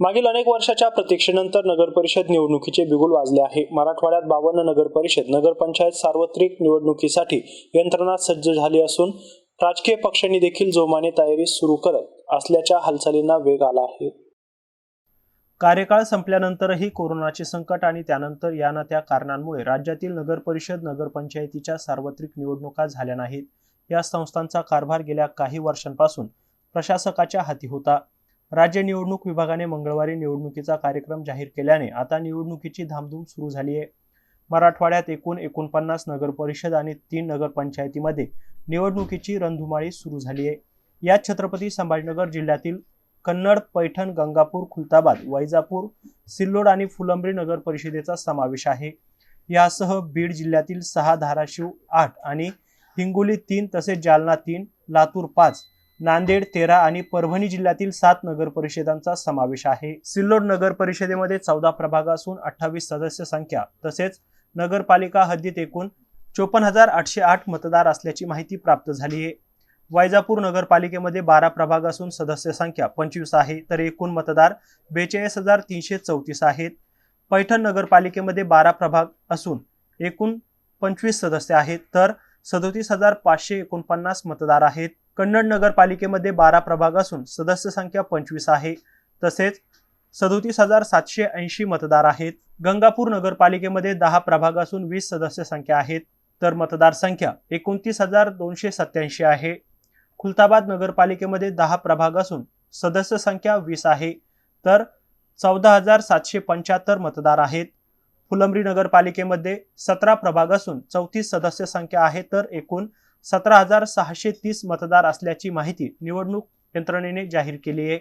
मागील अनेक वर्षाच्या प्रतीक्षेनंतर नगर परिषद निवडणुकीचे बिगुल वाजले आहे. मराठवाड्यात बावन्न नगर परिषद नगरपंचायत सार्वत्रिक निवडणुकीसाठी यंत्रणा सज्ज झाली असून राजकीय पक्षांनी देखील जोमाने तयारी सुरू करत असल्याच्या हालचालींना वेग आला आहे. कार्यकाळ संपल्यानंतरही कोरोनाचे संकट आणि त्यानंतर या ना त्या कारणांमुळे राज्यातील नगरपरिषद नगरपंचायतीच्या सार्वत्रिक निवडणुका झाल्या नाहीत. या संस्थांचा कारभार गेल्या काही वर्षांपासून प्रशासकाच्या हाती होता. राज्य निवडणूक विभागाने मंगळवारी निवडणुकीचा कार्यक्रम जाहीर केल्याने आता निवडणुकीची धामधूम सुरू झाली आहे. मराठवाड्यात एकूण एकोणपन्नास नगर परिषद आणि तीन नगरपंचायतीमध्ये निवडणुकीची रणधुमाळी सुरू झाली आहे. यात छत्रपती संभाजीनगर जिल्ह्यातील कन्नड पैठण गंगापूर खुलताबाद वैजापूर सिल्लोड आणि फुलंब्री नगर परिषदेचा समावेश आहे. यासह बीड जिल्ह्यातील सहा धाराशिव आठ आणि हिंगोली तीन तसेच जालना तीन लातूर पाच नांदेड तेरा आणि परभणी जिल्ह्यातील सात नगर परिषदांचा समावेश आहे. सिल्लोड नगर परिषदेमध्ये चौदा प्रभाग असून अठ्ठावीस सदस्य संख्या तसेच नगरपालिका हद्दीत एकूण चोपन्न हजार आठशे आठ मतदार असल्याची माहिती प्राप्त झाली आहे. वैजापूर नगरपालिकेमध्ये बारा प्रभाग असून सदस्य संख्या पंचवीस आहे तर एकूण मतदार बेचाळीस हजार तीनशे चौतीस आहेत. पैठण नगरपालिकेमध्ये बारा प्रभाग असून एकूण पंचवीस सदस्य आहेत तर सदोतीस हजार पाचशे एकोणपन्नास मतदार आहेत. कन्नड नगरपालिकेमध्ये बारा प्रभाग असून सदस्य संख्या पंचवीस आहे. तसेच सदोतीस हजार सातशे ऐंशी मतदार आहेत. गंगापूर नगरपालिकेमध्ये दहा प्रभाग असून वीस सदस्य संख्या आहेत. तर मतदार संख्या एकोणतीस हजार दोनशे सत्याऐंशी आहे. खुलताबाद नगरपालिकेमध्ये दहा प्रभाग असून सदस्य संख्या वीस आहे. तर चौदा हजार सातशे पंच्याहत्तर मतदार आहेत. फुलंब्री नगरपालिकेमध्ये सतरा प्रभाग असून चौतीस सदस्य संख्या आहे तर एकूण सतरा हजार सहाशे तीस मतदार असल्याची माहिती निवडणूक यंत्रणेने जाहीर केली आहे.